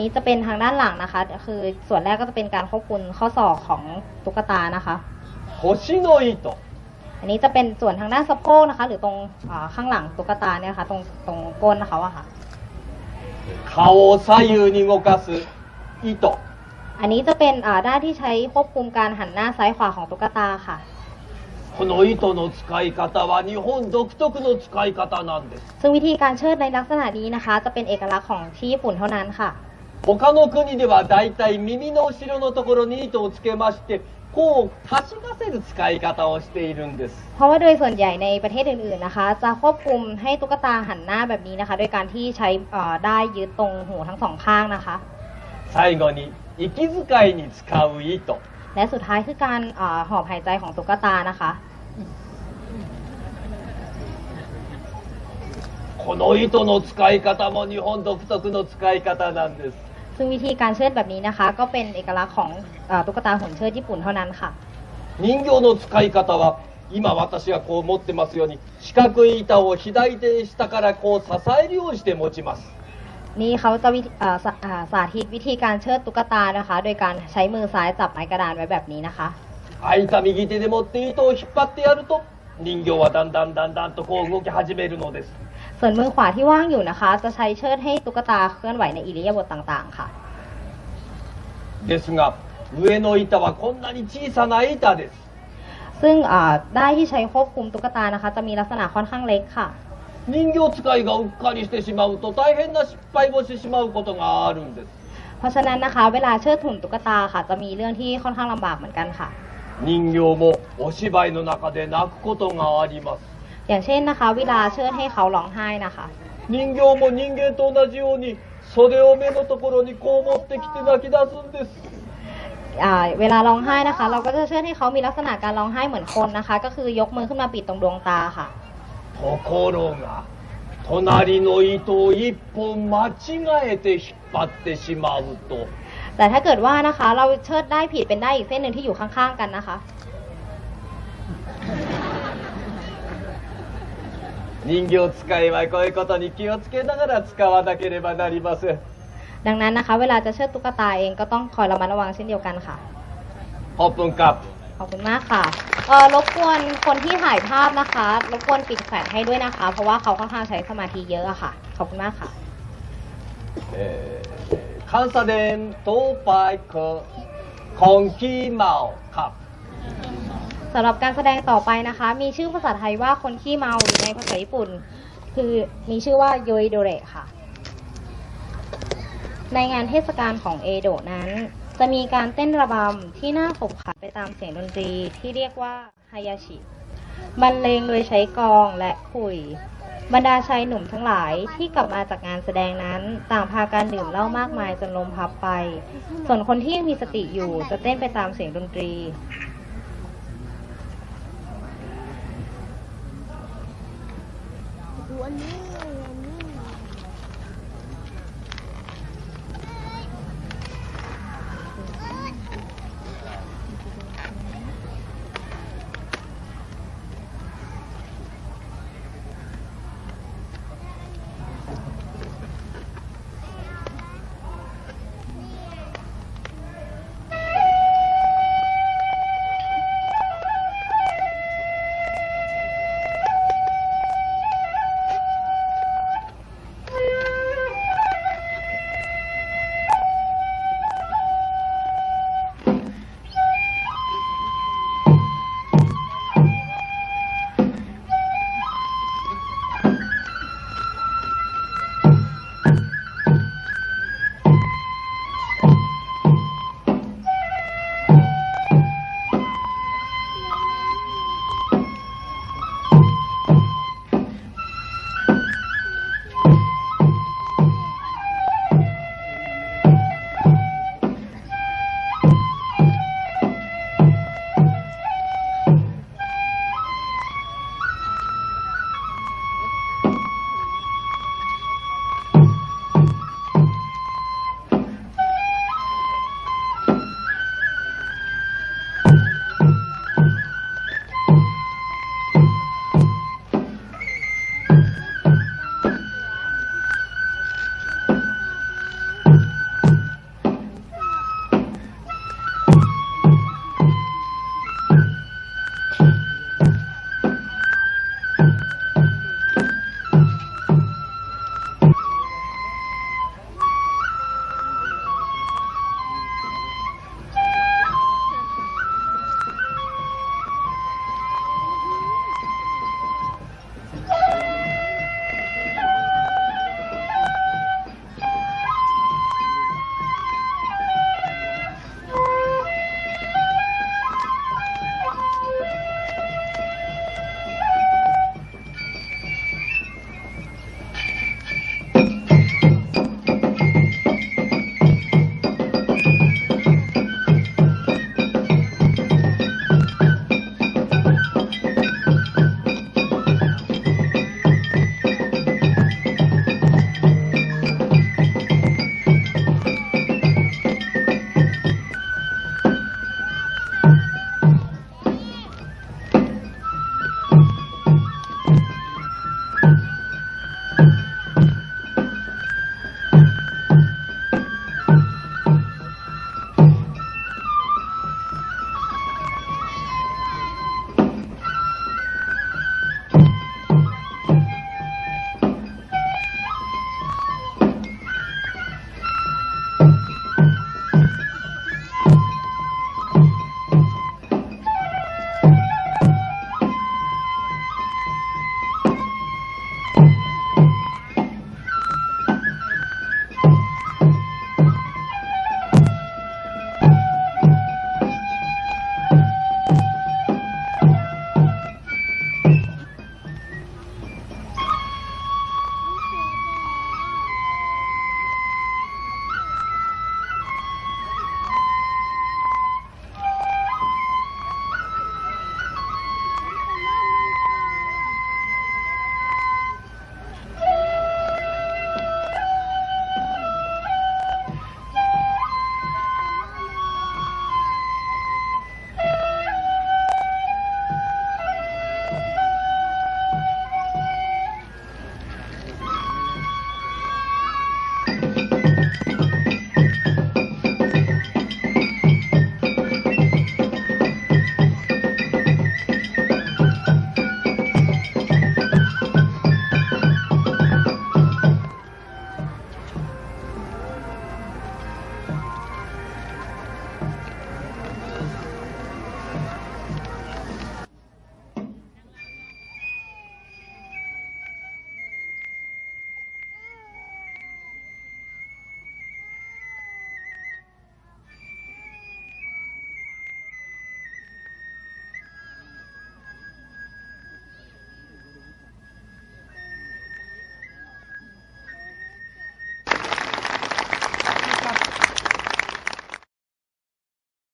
นี้จะเป็นทางด้านหลังนะคะ คือส่วนแรกก็จะเป็นการควบคุมข้อศอกของตุ๊กตานะคะ 腰の糸 อันนี้จะเป็นส่วนทางด้านสะโพกนะคะ หรือตรงอ่าข้างหลังตุ๊กตาเนี่ยค่ะ ตรงตรงก้นเขาอะค่ะ 顔を左右に動かす糸 อันนี้จะเป็นอ่าด้านที่ใช้ควบคุมการหันหน้าซ้ายขวาของตุ๊กตาค่ะ この糸の使い方は日本独特の使い方なんです ซึ่งวิธีการเชิดในลักษณะนี้นะคะ จะเป็นเอกลักษณ์ของที่ญี่ปุ่นเท่านั้นค่ะ 他の国ではだいたい耳の後ろのところに糸をつけましてこうかしがせる使い方をしているんです เพราะว่าโดยส่วนใหญ่ในประเทศอื่นๆนะคะ จะควบคุมให้ตุ๊กตาหันหน้าแบบนี้นะคะ โดยการที่ใช้อ่าได้ายยึดตรงหูทั้งสองข้างนะคะ 最後に息遣いに使う糸 และสุดท้ายคือการอาหอบหายใจของตุ๊กตานะคะ この糸の使い方も日本独特の使い方なんです ซึ่งวิธีการเชิดแบบนี้นะคะ ก็เป็นเอกลักษณ์ของอาตุ๊กตาหุ่นเชิดญี่ปุ่นเท่านั้นค่ะ 人形の使い方は今私がこう持ってますように四角い板を左手で下からこう支えるようにして持ちます นี่เขาจะวิธีอ่าสาอ่าสาธิตวิธีการเชิดตุ๊กตานะคะ โดยการใช้มือซ้ายจับไม้กระดานไว้แบบนี้นะคะ 空いた右手で持って糸を引っ張ってやると人形はだんだんだんだんとこう動き始めるのです ส่วนมือขวาที่ว่างอยู่นะคะ จะใช้เชิดให้ตุ๊กตาเคลื่อนไหวในอิริยาบถต่างๆ ค่ะ ですが上の板はこんなに小さな板です ซึ่งอ่าได้ายที่ใช้ควบคุมตุ๊กตานะคะ จะมีลักษณะค่อนข้างเล็กค่ะ 人形使いがうっかりしてしまうと大変な失敗をしてしまうことがあるんです เพราะฉะนั้นนะคะ เวลาเชิดหุ่นตุ๊กตาค่ะ จะมีเรื่องที่ค่อนข้างลำบากเหมือนกันค่ะ 人形もお芝居の中で泣くことがあります อย่างเช่นนะคะ เวลาเชิดให้เขาร้องไห้นะคะ 人形も人間と同じように袖を目のところにこう持ってきて泣き出すんです อ่าเวลาร้องไห้นะคะ เราก็จะเชิดให้เขามีลักษณะการร้องไห้เหมือนคนนะคะ ก็คือยกมือขึ้นมาปิดตรงดวงตาค่ะ ところが隣の糸を一本間違えて引っ張ってしまうと แต่ถ้าเกิดว่านะคะ เราเชิดได้ผิดเป็นได้อีกเส้นหนึ่งที่อยู่ข้างๆกันนะคะ 人形使いはこういうことに気をつけながら使わなければなりませんดังนั้นนะคะ เวลาจะเชิดตุ๊กตาเองก็ต้องคอยระมัดระวังเช่นเดียวกันค่ะขอบคุณครับขอบคุณมากค่ะเออรบกวนคนที่ถ่ายภาพนะคะรบกวนปิดแฟลชให้ด้วยนะคะ เพราะว่าเขาค่อนข้างใช้สมาธิเยอะอะค่ะ ขอบคุณมากค่ะเอ่อคันซาเดนไปคองกีเมาครับ สำหรับการแสดงต่อไปนะคะ มีชื่อภาษาไทยว่าคนขี้เมาหรือในภาษาญี่ปุ่น คือมีชื่อว่าโยอิโดเรค่ะ ในงานเทศกาลของเอโดะนั้น จะมีการเต้นระบำที่น่าขบขันไปตามเสียงดนตรีที่เรียกว่าฮายาชิบรรเลงโดยใช้กองและขุย บรรดาชายหนุ่มทั้งหลายที่กลับมาจากงานแสดงนั้น ต่างพากันดื่มเหล้ามากมายจนลมพับไป ส่วนคนที่ยังมีสติอยู่จะเต้นไปตามเสียงดนตรี